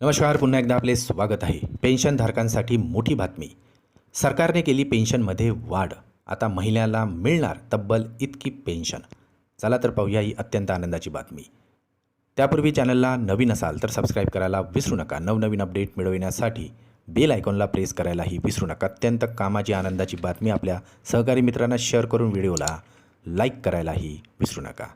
नमस्कार पुन्हा एकदा आपले स्वागत आहे. पेन्शनधारकांसाठी मोठी बातमी. सरकारने केली पेन्शनमध्ये वाढ. आता महिन्याला मिळणार तब्बल इतकी पेन्शन. चला तर पाहूया ही अत्यंत आनंदाची बातमी. त्यापूर्वी चॅनलला नवीन असाल तर सबस्क्राईब करायला विसरू नका. नवनवीन अपडेट मिळविण्यासाठी बेल आयकॉनला प्रेस करायलाही विसरू नका. अत्यंत कामाची आनंदाची बातमी आपल्या सहकारी मित्रांना शेअर करून व्हिडिओला लाईक करायलाही विसरू नका.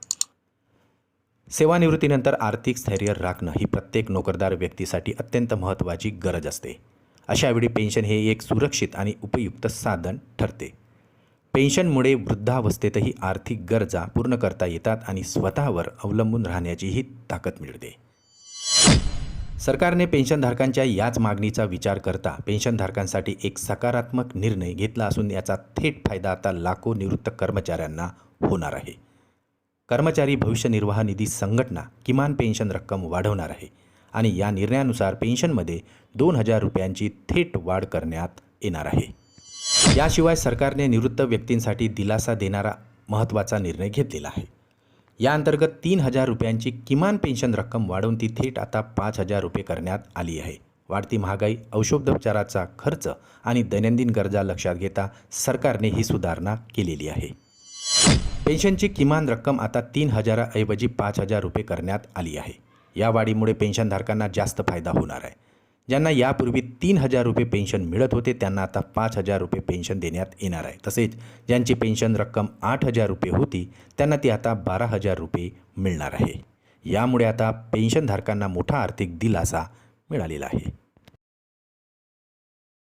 सेवानिवृत्तीनंतर आर्थिक स्थैर्य राखणं ही प्रत्येक नोकरदार व्यक्तीसाठी अत्यंत महत्त्वाची गरज असते. अशावेळी पेन्शन हे एक सुरक्षित आणि उपयुक्त साधन ठरते. पेन्शनमुळे वृद्धावस्थेतही आर्थिक गरजा पूर्ण करता येतात आणि स्वतःवर अवलंबून राहण्याचीही ताकद मिळते. सरकारने पेन्शनधारकांच्या याच मागणीचा विचार करता पेन्शनधारकांसाठी एक सकारात्मक निर्णय घेतला असून याचा थेट फायदा आता लाखो निवृत्त कर्मचाऱ्यांना होणार आहे. कर्मचारी भविष्य निर्वाह निधी संघटना किमान पेन्शन रक्कम वाढवणार आहे आणि या निर्णयानुसार पेन्शनमध्ये दोन हजार रुपयांची थेट वाढ करण्यात येणार आहे. याशिवाय सरकारने निवृत्त व्यक्तींसाठी दिलासा देणारा महत्त्वाचा निर्णय घेतलेला आहे. या अंतर्गत तीन हजार रुपयांची किमान पेन्शन रक्कम वाढवून ती थेट आता पाच हजार रुपये करण्यात आली आहे. वाढती महागाई औषधोपचाराचा खर्च आणि दैनंदिन गरजा लक्षात घेता सरकारने ही सुधारणा केलेली आहे. पेन्शनची किमान रक्कम आता तीन हजाराऐवजी पाच हजार रुपये करण्यात आली आहे. या वाढीमुळे पेन्शनधारकांना जास्त फायदा होणार आहे. ज्यांना यापूर्वी तीन हजार रुपये पेन्शन मिळत होते त्यांना आता पाच हजार रुपये पेन्शन देण्यात येणार आहे. तसेच ज्यांची पेन्शन रक्कम आठ हजार रुपये होती त्यांना ती आता बारा हजार रुपये मिळणार आहे. यामुळे आता पेन्शनधारकांना मोठा आर्थिक दिलासा मिळालेला आहे.